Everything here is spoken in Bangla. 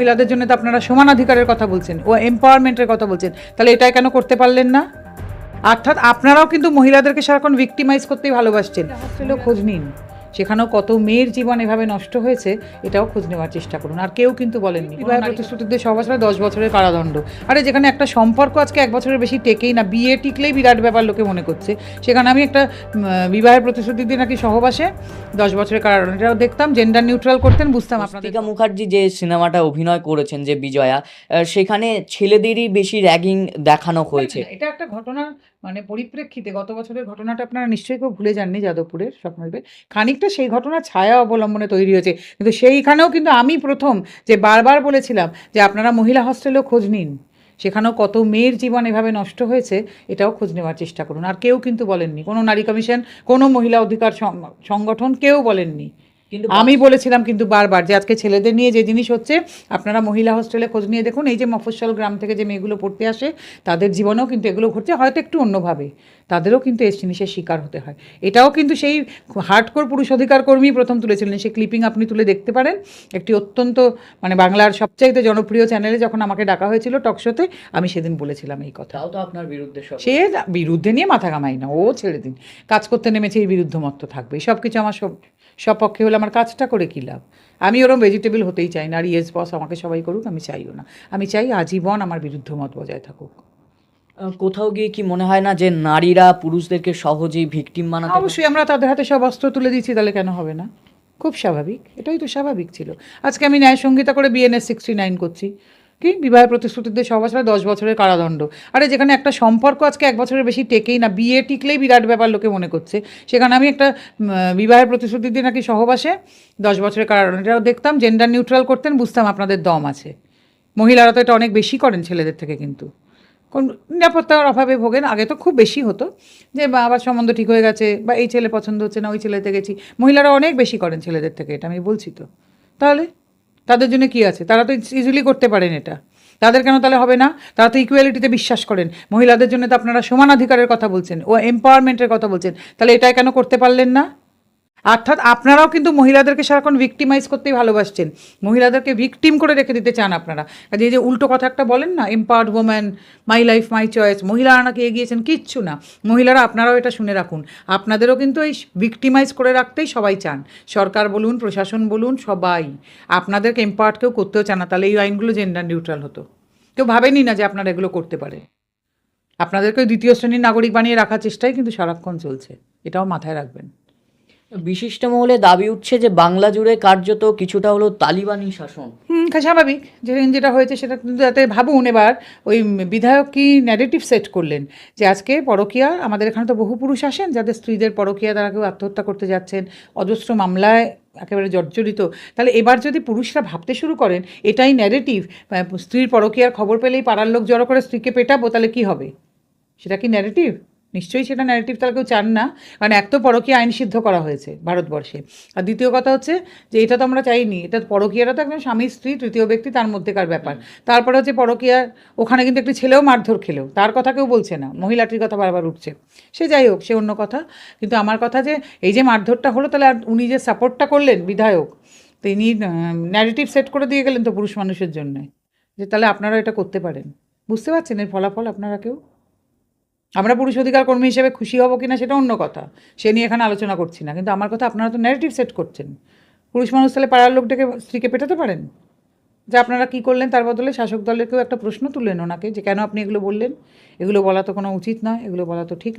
মহিলাদের জন্য তো আপনারা সমান অধিকারের কথা বলছেন ও এম্পাওয়ারমেন্টের কথা বলছেন তাহলে এটা কেন করতে পারলেন না? অর্থাৎ আপনারাও কিন্তু মহিলাদেরকে সারাক্ষণ ভিক্টিমাইজ করতেই ভালোবাসছেন। হস্টেলেও খোঁজ নিন। সেখানেও কত মেয়ের জীবন এভাবে নষ্ট হয়েছে এটাও খোঁজ নেওয়ার চেষ্টা করুন। আর কেউ কিন্তু বলেননি বিবাহ প্রতিশ্রুতিদের সব আসলে দশ বছরের কারাদণ্ড। আরে যেখানে একটা সম্পর্ক আজকে এক বছরের বেশি টেকেই না বিয়ে টিকলেই বিরাট ব্যাপার লোকে মনে করছে। সেখানে আমি একটা বিবাহের প্রতিশ্রুতি দিয়ে নাকি সহবাসে দশ বছরের কারাদণ্ড এটাও দেখতাম জেন্ডার নিউট্রাল করতেন বুঝতাম আপনাদের। মুখার্জি যে সিনেমাটা অভিনয় করেছেন যে বিজয়া সেখানে ছেলেদেরই বেশি র্যাগিং দেখানো হয়েছে। এটা একটা ঘটনা মানে পরিপ্রেক্ষিতে গত বছরের ঘটনাটা আপনারা নিশ্চয়ই কেউ ভুলে যাননি যাদবপুরের স্বপ্নদ্বীপে খানিকটা সেই ঘটনার ছায়া অবলম্বনে তৈরি হয়েছে। কিন্তু সেইখানেও কিন্তু আমি প্রথম যে বারবার বলেছিলাম যে আপনারা মহিলা হস্টেলেও খোঁজ নিন। সেখানেও কত মেয়ের জীবন এভাবে নষ্ট হয়েছে, এটাও খোঁজ নেওয়ার চেষ্টা করুন। আর কেউ কিন্তু বলেননি। কোনো নারী কমিশন, কোনো মহিলা অধিকার সংগঠন কেউ বলেননি। আমি বলেছিলাম কিন্তু বারবার যে আজকে ছেলেদের নিয়ে যে জিনিস হচ্ছে আপনারা মহিলা হোস্টেলে খোঁজ নিয়ে দেখুন এই যে মফস্বল গ্রাম থেকে যে মেয়েগুলো পড়তে আসে তাদের জীবনেও কিন্তু এগুলো ঘটছে হয়তো একটু অন্যভাবে। তাদেরও কিন্তু এই জিনিসের শিকার হতে হয়। এটাও কিন্তু সেই হার্ডকোর পুরুষ অধিকার কর্মী প্রথম তুলেছিলেন সেই ক্লিপিং আপনি তুলে দেখতে পারেন। একটি অত্যন্ত মানে বাংলার সবচাইতে জনপ্রিয় চ্যানেলে যখন আমাকে ডাকা হয়েছিল টকশোতে আমি সেদিন বলেছিলাম এই কথা। তাও তো আপনার বিরুদ্ধে সে বিরুদ্ধে নিয়ে মাথা কামাই না ও ছেড়ে দিন। কাজ করতে নেমেছে এই বিরুদ্ধ মত্ত থাকবে। সব কিছু আমার সব সপক্ষে হলে আমার কাজটা করে কী লাভ? আমি ওরম ভেজিটেবল হতেই চাই না। আর ইয়েস বস আমাকে সবাই করুক আমি চাইও না। আমি চাই আজীবন আমার বিরুদ্ধ মত বজায় থাকুক। কোথাও গিয়ে কি মনে হয় না যে নারীরা পুরুষদেরকে সহজেই ভিকটিম বানাতে অবশ্যই আমরা তাদের হাতে সব অস্ত্র তুলে দিচ্ছি তাহলে কেন হবে না? খুব স্বাভাবিক। এটাই তো স্বাভাবিক ছিল। আজকে আমি ন্যায় সংহিতা করে বিএনএস সিক্সটি নাইন করছি। কি? বিবাহ প্রতিশ্রুতিদের সব আসলে দশ বছরের কারাদণ্ড। আরে, যেখানে একটা সম্পর্ক আজকে এক বছরের বেশি টেকেই না, বিয়ে টিকলেই বিরাট ব্যাপার লোকে মনে করছে। সেখানে আমি একটা বিবাহের প্রতিশ্রুতি দিয়ে নাকি সহবাসে দশ বছরের কারাদণ্ড এটাও দেখতাম জেন্ডার নিউট্রাল করতেন, বুঝতাম আপনাদের দম আছে। মহিলারা তো এটা অনেক বেশি করেন ছেলেদের থেকে কিন্তু। কোন নিরাপত্তার অভাবে ভোগেন, আগে তো খুব বেশি হতো, যে আবার সম্বন্ধ ঠিক হয়ে গেছে, বা এই ছেলে পছন্দ হচ্ছে না, ওই ছেলেতে গেছি। মহিলারা অনেক বেশি করেন ছেলেদের থেকে, এটা আমি বলছি তো। তাহলে? তাদের জন্য কি আছে? তারা তো ইজিলি করতে পারেন এটা। তাদের কেন তাহলে হবে না? তারা তো ইকুয়ালিটিতে বিশ্বাস করেন। মহিলাদের জন্য তো আপনারা সমান অধিকারের কথা বলছেন। ও এম্পাওয়ারমেন্টের কথা বলছেন। তাহলে এটা কেন করতে পারলেন না? অর্থাৎ আপনারাও কিন্তু মহিলাদেরকে সারাক্ষণ ভিক্টিমাইজ করতেই ভালোবাসছেন। মহিলাদেরকে ভিকটিম করে রেখে দিতে চান আপনারা। কাজে এই যে উল্টো কথা একটা বলেন না empowered woman my life my choice মহিলারা নাকি এগিয়েছেন, কিচ্ছু না। মহিলারা, আপনারাও এটা শুনে রাখুন। আপনাদেরও কিন্তু এই ভিকটিমাইজ করে রাখতেই সবাই চান। সরকার বলুন, প্রশাসন বলুন, সবাই। আপনাদেরকে এম্পাওয়ার্ড কেউ করতেও চান না, তাহলে এই আইনগুলো জেন্ডার নিউট্রাল হতো। কেউ ভাবেনি না যে আপনারা এগুলো করতে পারে আপনাদেরকে দ্বিতীয় শ্রেণির নাগরিক বানিয়ে রাখার চেষ্টাই কিন্তু সারাক্ষণ চলছে। এটাও মাথায় রাখবেন। বিশিষ্ট মহলে দাবি উঠছে যে বাংলা জুড়ে কার্যত কিছুটা হলো তালিবানি শাসন। হুম খা- স্বাভাবিক। যেদিন যেটা হয়েছে সেটা কিন্তু যাতে ভাবুন এবার, ওই বিধায়ক কি ন্যারেটিভ সেট করলেন? যে আজকে পরকীয়া, আমাদের এখানে তো বহু পুরুষ আসেন, যাদের স্ত্রীদের পরকীয়া, তারা কেউ আত্মহত্যা করতে যাচ্ছেন, অজস্র মামলায় একেবারে জর্জরিত। তাহলে এবার যদি পুরুষরা ভাবতে শুরু করেন, এটাই ন্যারেটিভ স্ত্রীর পরকীয়ার খবর পেলেই পাড়ার লোক জড়ো করে স্ত্রীকে পেটাবো, তাহলে কি হবে? সেটা কি ন্যারেটিভ নিশ্চয়ই সেটা ন্যারেটিভ তাহলে কেউ চান না, কারণ এক তো পরকীয়া আইন সিদ্ধ করা হয়েছে ভারতবর্ষে। আর দ্বিতীয় কথা হচ্ছে যে এটা তো আমরা চাইনি, এটা পরকীয়াটা তো একদম স্বামী, স্ত্রী, তৃতীয় ব্যক্তি, তার মধ্যেকার ব্যাপার। তারপরে হচ্ছে পরকীয়া, ওখানে কিন্তু একটি ছেলেও মারধর খেলেও, তার কথা কেউ বলছে না, মহিলাটির কথা বারবার উঠছে। সে যাই হোক, সে অন্য কথা, কিন্তু আমার কথা যে এই যে মারধরটা হলো, তাহলে আর উনি যে সাপোর্টটা করলেন বিধায়ক, তিনি ন্যারেটিভ সেট করে দিয়ে গেলেন তো পুরুষ মানুষের জন্য, যে তাহলে আপনারা এটা করতে পারেন। বুঝতে পারছেন এর ফলাফল আপনারা কেউ? আমরা পুরুষ অধিকার কর্মী হিসেবে খুশি হব কিনা সেটা অন্য কথা। সে নিয়ে এখানে আলোচনা করছি না। কিন্তু আমার কথা আপনারা তো ন্যারেটিভ সেট করছেন। পুরুষ মানুষ তাহলে পাড়ার লোকটাকে স্ত্রীকে পেটাতে পারেন? যে আপনারা কী করলেন তার বদলে শাসক দলের কেউ একটা প্রশ্ন তুললেন ওনাকে যে কেন আপনি এগুলো বললেন? এগুলো বলা তো কোনো উচিত নয়, এগুলো বলা তো ঠিক না